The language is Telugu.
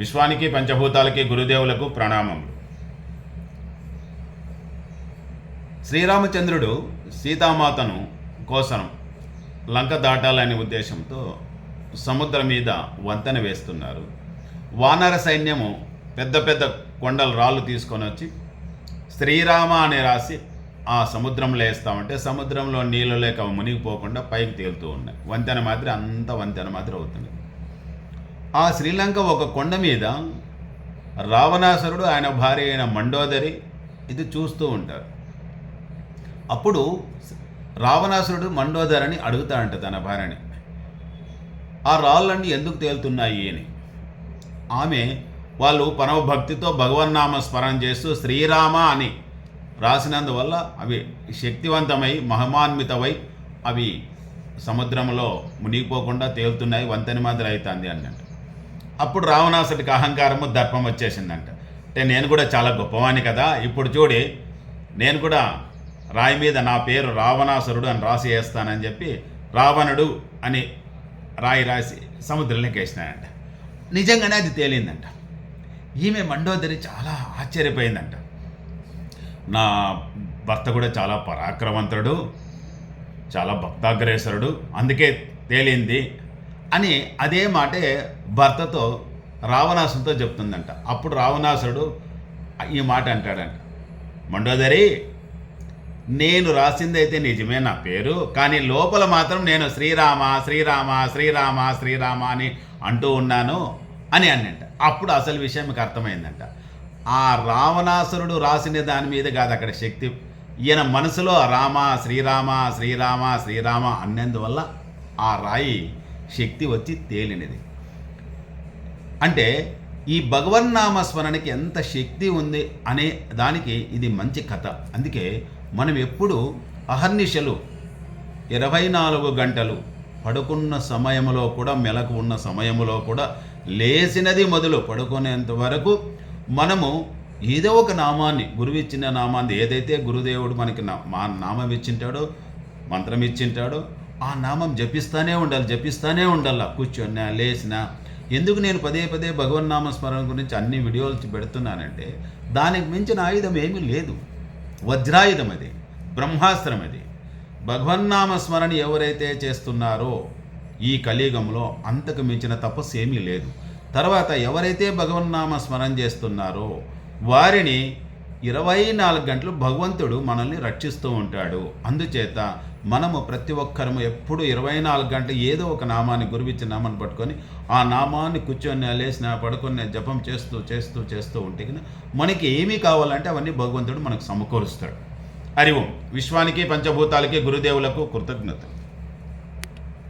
విశ్వానికి పంచభూతాలకి గురుదేవులకు ప్రణామములు శ్రీరామచంద్రుడు సీతామాతను కోసం లంక దాటాలనే ఉద్దేశంతో సముద్రం మీద వంతెన వేస్తున్నారు. వానర సైన్యము పెద్ద పెద్ద కొండలు రాళ్ళు తీసుకొని వచ్చి శ్రీరామ అని రాసి ఆ సముద్రంలో వేస్తామంటే సముద్రంలో నీళ్ళు లేక మునిగిపోకుండా పైకి తేలుతూ ఉన్నాయి. వంతెన మాదిరి అంత వంతెన మాదిరి అవుతుంది. ఆ శ్రీలంక ఒక కొండ మీద రావణాసురుడు ఆయన భార్య అయిన మండోదరి ఇది చూస్తూ ఉంటారు. అప్పుడు రావణాసురుడు మండోదరిని అడుగుతాడంట తన భార్యని ఆ రాళ్ళన్నీ ఎందుకు తేలుతున్నాయి? అని. ఆమె వాళ్ళు పరమభక్తితో భగవన్నామ స్మరణ చేస్తూ శ్రీరామ అని రాసినందువల్ల అవి శక్తివంతమై మహమాన్వితమై అవి సముద్రంలో మునిగిపోకుండా తేలుతున్నాయి వంతెన మాదిరి అవుతుంది అన్నట్టు. అప్పుడు రావణాసుడికి అహంకారము దర్పం వచ్చేసిందంట. అంటే నేను కూడా చాలా గొప్పవాణి కదా. ఇప్పుడు చూడి నేను కూడా రాయి మీద నా పేరు రావణాసురుడు అని రాసి వేస్తానని చెప్పి రావణుడు అని రాయి రాసి సముద్రంలోకి వేసినాడంట. నిజంగానే అది తేలిందంట. ఈమె మండోదరి చాలా ఆశ్చర్యపోయిందంట. నా భర్త కూడా చాలా పరాక్రమంతుడు చాలా భక్తాగ్రేసరుడు. అందుకే తేలింది. అని అదే మాటే భర్తతో రావణాసుడితో చెప్తుందంట. అప్పుడు రావణాసురుడు ఈ మాట అంటాడంట. మండోదరి నేను రాసిందైతే నిజమే నా పేరు కానీ లోపల మాత్రం నేను శ్రీరామ శ్రీరామ శ్రీరామ శ్రీరామ అని అంటూ ఉన్నాను అని అన్నంట. అప్పుడు అసలు విషయం మీకు అర్థమైందంట. ఆ రావణాసురుడు రాసిన దాని మీద కాదు అక్కడ శక్తి. ఈయన మనసులో రామ శ్రీరామ శ్రీరామ శ్రీరామ అన్నందువల్ల ఆ రాయి శక్తి వచ్చి తేలినది. అంటే ఈ భగవన్నామ స్మరణకి ఎంత శక్తి ఉంది అనే దానికి ఇది మంచి కథ. అందుకే మనం ఎప్పుడు అహర్నిశలు ఇరవై నాలుగు గంటలు పడుకున్న సమయంలో కూడా మెలకు ఉన్న సమయంలో కూడా లేచినది మొదలు పడుకునేంత వరకు మనము ఏదో ఒక నామాన్ని గురువిచ్చిన నామాన్ని ఏదైతే గురుదేవుడు మనకి నా మా నామం ఇచ్చింటాడో మంత్రం ఇచ్చింటాడో ఆ నామం జపిస్తూనే ఉండాలి జపిస్తూనే ఉండాలి? కూర్చొని లేచినా. ఎందుకు నేను పదే పదే భగవన్నామ స్మరణ గురించి అన్ని వీడియోలు పెడుతున్నానంటే దానికి మించిన ఆయుధం ఏమీ లేదు. వజ్రాయుధం అది బ్రహ్మాస్త్రం అది. భగవన్నామ స్మరణ ఎవరైతే చేస్తున్నారో ఈ కలియుగంలో అంతకు మించిన తపస్సు ఏమీ లేదు. తర్వాత ఎవరైతే భగవన్నామ స్మరణ చేస్తున్నారో వారిని ఇరవై నాలుగు గంటలు భగవంతుడు మనల్ని రక్షిస్తూ ఉంటాడు. అందుచేత మనము ప్రతి ఒక్కరము ఎప్పుడు ఇరవై నాలుగు గంటలు ఏదో ఒక నామాన్ని గురువిచ్చిన నామాన్ని పట్టుకొని ఆ నామాన్ని కూర్చొని లేచిన పడుకొని జపం చేస్తూ చేస్తూ చేస్తూ ఉంటే మనకి ఏమీ కావాలంటే అవన్నీ భగవంతుడు మనకు సమకూరుస్తాడు. హరి ఓం. విశ్వానికి పంచభూతాలకి గురుదేవులకు కృతజ్ఞతలు.